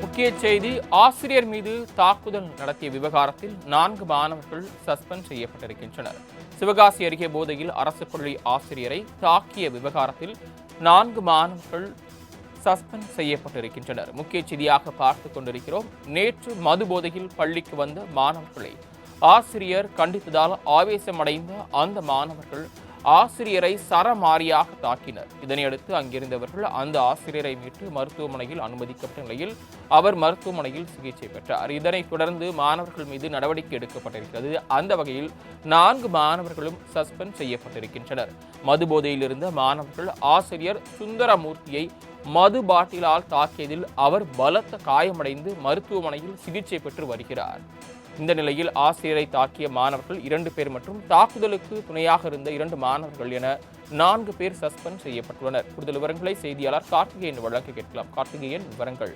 முக்கிய செய்தி ஆசிரியர் மீது தாக்குதல் நடத்திய விவகாரத்தில் நான்கு மாணவர்கள் சஸ்பெண்ட் செய்யப்பட்டிருக்கின்றனர். சிவகாசி அருகே போதையில் அரசு பள்ளி ஆசிரியரை தாக்கிய விவகாரத்தில் நான்கு மாணவர்கள் சஸ்பெண்ட் செய்யப்பட்டிருக்கின்றனர். முக்கிய செய்தியாக பார்த்து கொண்டிருக்கிறோம். நேற்று மது போதையில் பள்ளிக்கு வந்த மாணவர்களை ஆசிரியர் கண்டித்ததால் ஆவேசமடைந்த அந்த மாணவர்கள் ஆசிரியரை சரமாரியாக தாக்கினர். இதனையடுத்து அங்கிருந்தவர்கள் அந்த ஆசிரியரை மீட்டு மருத்துவமனையில் அனுமதிக்கப்பட்ட நிலையில் அவர் மருத்துவமனையில் சிகிச்சை பெற்றார். இதனைத் தொடர்ந்து மாணவர்கள் மீது நடவடிக்கை எடுக்கப்பட்டிருக்கிறது. அந்த வகையில் நான்கு மாணவர்களும் சஸ்பெண்ட் செய்யப்பட்டிருக்கின்றனர். மது போதையில் இருந்த மாணவர்கள் ஆசிரியர் சுந்தரமூர்த்தியை மது பாட்டிலால் தாக்கியதில் அவர் பலத்த காயமடைந்து மருத்துவமனையில் சிகிச்சை பெற்று வருகிறார். இந்த நிலையில் ஆசிரியரை தாக்கிய மாணவர்கள் இரண்டு பேர் மற்றும் தாக்குதலுக்கு துணையாக இருந்த இரண்டு மாணவர்கள் என நான்கு பேர் சஸ்பெண்ட் செய்யப்பட்டுள்ளனர். கூடுதல் விவரங்களை செய்தியாளர் கார்த்திகேயன் வழக்கு கேட்கலாம். கார்த்திகேயன் விவரங்கள்.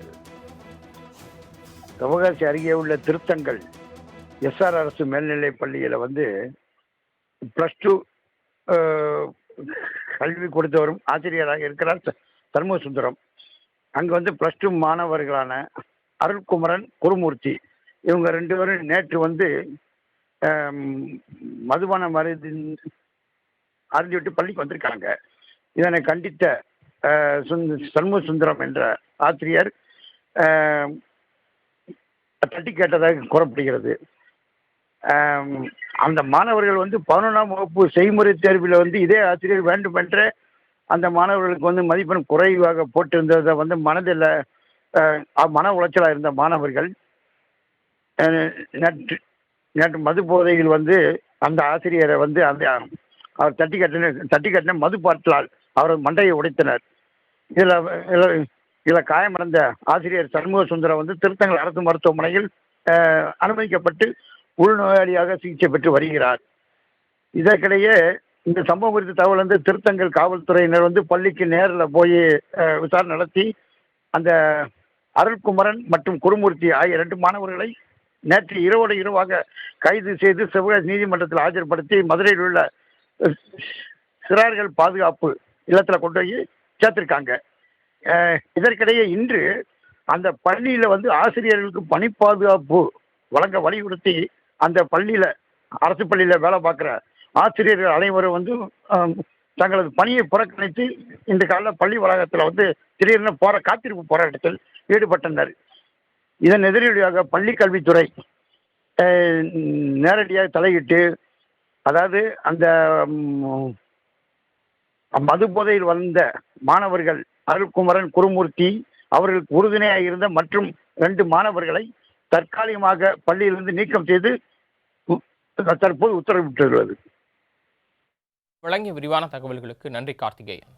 சிவகாசி அருகே உள்ள திருத்தங்கள் எஸ்ஆர் அரசு மேல்நிலைப் பள்ளியில் வந்து ப்ளஸ் டூ கல்வி கொடுத்து வரும் ஆசிரியராக இருக்கிறார் ச- சண்முகசுந்தரம் அங்கே வந்து ப்ளஸ் டூ மாணவர்களான அருள்குமரன் குருமூர்த்தி. இவங்க ரெண்டு பேரும் நேற்று வந்து மதுபானம் மதுபானம் அறிஞ்சு விட்டு பள்ளிக்கு வந்திருக்காங்க. இதனை கண்டித்த அஹ், சுந்த- சண்முக சுந்தரம் என்ற ஆசிரியர் தட்டி கேட்டதாக கூறப்படுகிறது. அந்த மாணவர்கள் வந்து பதினொன்றாம் வகுப்பு செய்முறை தேர்வில் வந்து இதே ஆசிரியர் வேண்டுமென்றே அந்த மாணவர்களுக்கு வந்து மதிப்பெண் குறைவாக போட்டிருந்ததை வந்து மனதில் மன உளைச்சலாக இருந்த மாணவர்கள் நேற்று நேற்று மது போதையில் வந்து அந்த ஆசிரியரை வந்து அந்த அவர் தட்டி கட்டின தட்டி கட்டின மது பாட்டிலால் அவர் மண்டையை உடைத்தனர். இதில் இதில் இதில் காயமடைந்த ஆசிரியர் சண்முக சுந்தரம் வந்து திருத்தங்கல் அரசு மருத்துவமனையில் அனுமதிக்கப்பட்டு உள்நோயாளியாக சிகிச்சை பெற்று வருகிறார். இதற்கிடையே இந்த சம்பவம் குறித்த தகவல் வந்து திருத்தங்கல் காவல்துறையினர் வந்து பள்ளிக்கு நேரில் போய் விசாரணை நடத்தி அந்த அருள்குமரன் மற்றும் குருமூர்த்தி ஆகிய ரெண்டு மாணவர்களை நேற்று இரவோடு இரவாக கைது செய்து சிவகாசி நீதிமன்றத்தில் ஆஜர்படுத்தி மதுரையில் உள்ள சிறார்கள் பாதுகாப்பு இல்லத்தில் கொண்டு போய் சேர்த்திருக்காங்க. இதற்கிடையே இன்று அந்த பள்ளியில் வந்து ஆசிரியர்களுக்கு பணி பாதுகாப்பு வழங்க வலியுறுத்தி அந்த பள்ளியில் அரசு பள்ளியில் வேலை பார்க்குற ஆசிரியர்கள் அனைவரும் வந்து தங்களது பணியை புறக்கணித்து இன்று காலையில் பள்ளி வளாகத்தில் வந்து திடீர்னு போற காத்திருப்பு போராட்டத்தில் ஈடுபட்டனர். இதன் எதிரொலியாக பள்ளி கல்வித்துறை நேரடியாக தலையிட்டு அதாவது அந்த மது போதையில் வந்த மாணவர்கள் அருள்குமரன் குருமூர்த்தி அவர்களுக்கு உறுதுணையாக இருந்த மற்றும் ரெண்டு மாணவர்களை தற்காலிகமாக பள்ளியிலிருந்து நீக்கம் செய்து தற்போது உத்தரவிட்டுள்ளது. வழங்கிய விரிவான தகவல்களுக்கு நன்றி கார்த்திகேயன்.